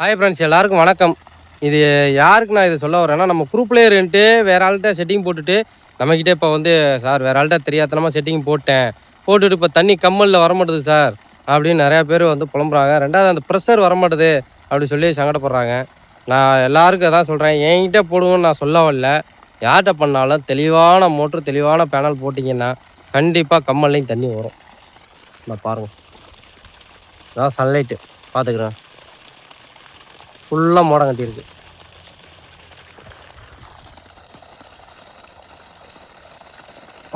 Hi friends எல்லாருக்கும் வணக்கம். இது யாருக்கு நான் இதை சொல்ல வரேன்னா நம்ம குரூப்லேயே இருந்துட்டு வேற ஆள்கிட்ட செட்டிங் போட்டுட்டு நம்மக்கிட்டே இப்போ வந்து சார் வேற ஆள்கிட்ட தெரியாதனமாக செட்டிங் போட்டேன். போட்டுட்டு இப்போ தண்ணி கம்மலில் வரமாட்டுது சார் அப்படின்னு நிறையா பேர் வந்து புலம்புறாங்க. ரெண்டாவது அந்த ப்ரெஷர் வர மாட்டுது அப்படி சொல்லி சங்கடப்படுறாங்க. நான் எல்லாருக்கும் அதான் சொல்கிறேன் என்கிட்ட போடுவோன்னு நான் சொல்ல வரல. யார்கிட்ட பண்ணாலும் தெளிவான மோட்ரு தெளிவான பேனல் போட்டிங்கன்னா கண்டிப்பாக கம்மல்லையும் தண்ணி வரும். நான் பாருங்கள் அதான் சன்லைட்டு பார்த்துக்குறேன். ஃபுல்லாக மோடம் கட்டியிருக்கு.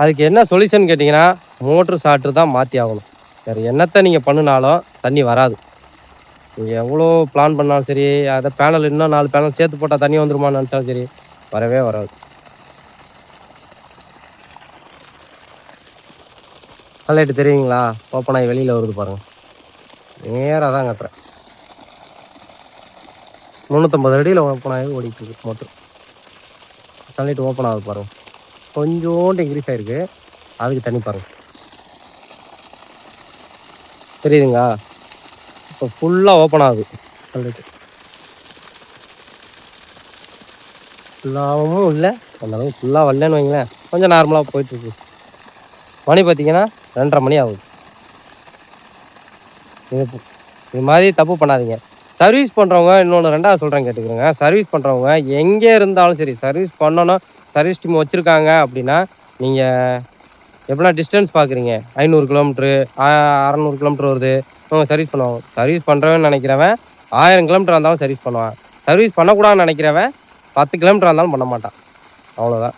அதுக்கு என்ன சொல்யூஷன் கேட்டிங்கன்னா மோட்ரு சாட்ரு தான் மாற்றி ஆகணும். வேறு என்னத்தை நீங்கள் பண்ணினாலும் தண்ணி வராது. நீங்கள் எவ்வளோ பிளான் பண்ணாலும் சரி அதை பேனல் இன்னும் நாலு பேனல் சேர்த்து போட்டால் தண்ணி வந்துருமான்னு நினச்சாலும் சரி வரவே வராது. சன்லைட்டு தெரியுங்களா? ஓப்பன் ஆகி வெளியில் வருது பாருங்கள் நேராக தான் கட்டுறேன். முந்நூற்றம்பது அடியில் ஓப்பன் ஆகி ஓடிட்டு இருக்கு மோட்ரு சன்லைட் ஓப்பன் ஆகுது பாருங்க. கொஞ்சோண்டு இன்க்ரீஸ் ஆகிருக்கு அதுக்கு தண்ணி பாருங்க. தெரியுதுங்களா? இப்போ ஃபுல்லாக ஓப்பன் ஆகுது சன்லைட்டு ஃபுல்லாகவும் இல்லை அந்த அளவுக்கு ஃபுல்லாக வரலன்னு வைங்களேன். கொஞ்சம் நார்மலாக போயிட்டுருக்கு மணி பார்த்தீங்கன்னா ரெண்டரை மணி ஆகுது. இது இது மாதிரி தப்பு பண்ணாதீங்க. சர்வீஸ் பண்ணுறவங்க இன்னொன்று ரெண்டாவது சொல்கிறேன் கேட்டுக்கிறேங்க. சர்வீஸ் பண்ணுறவங்க எங்கே இருந்தாலும் சரி சர்வீஸ் பண்ணணும். சர்வீஸ் டீம் வச்சுருக்காங்க அப்படின்னா நீங்கள் எப்படின்னா டிஸ்டன்ஸ் பார்க்குறீங்க ஐநூறு கிலோமீட்ரு அறநூறு கிலோமீட்ரு வருது. அவங்க சர்வீஸ் பண்ணுவாங்க. சர்வீஸ் பண்ணுறவன் நினைக்கிறவன் ஆயிரம் கிலோமீட்டர் இருந்தாலும் சர்வீஸ் பண்ணுவான். சர்வீஸ் பண்ணக்கூடாதுன்னு நினைக்கிறவன் பத்து கிலோமீட்டர் இருந்தாலும் பண்ண மாட்டான். அவ்வளோதான்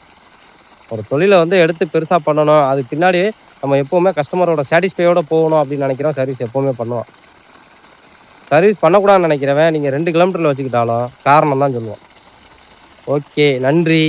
ஒரு தொழிலை வந்து எடுத்து பெருசாக பண்ணணும். அதுக்கு பின்னாடி நம்ம எப்போவுமே கஸ்டமரோட சாட்டிஸ்ஃபையோடு போகணும் அப்படின்னு நினைக்கிறோம் சர்வீஸ் எப்போவுமே பண்ணுவோம் சர்வீஸ் பண்ணக்கூடாதுன்னு நினைக்கிறவன் நீங்கள் ரெண்டு கிலோமீட்டரில் வச்சுக்கிட்டாலும் காரணம் தான் சொல்லுவோம் ஓகே நன்றி.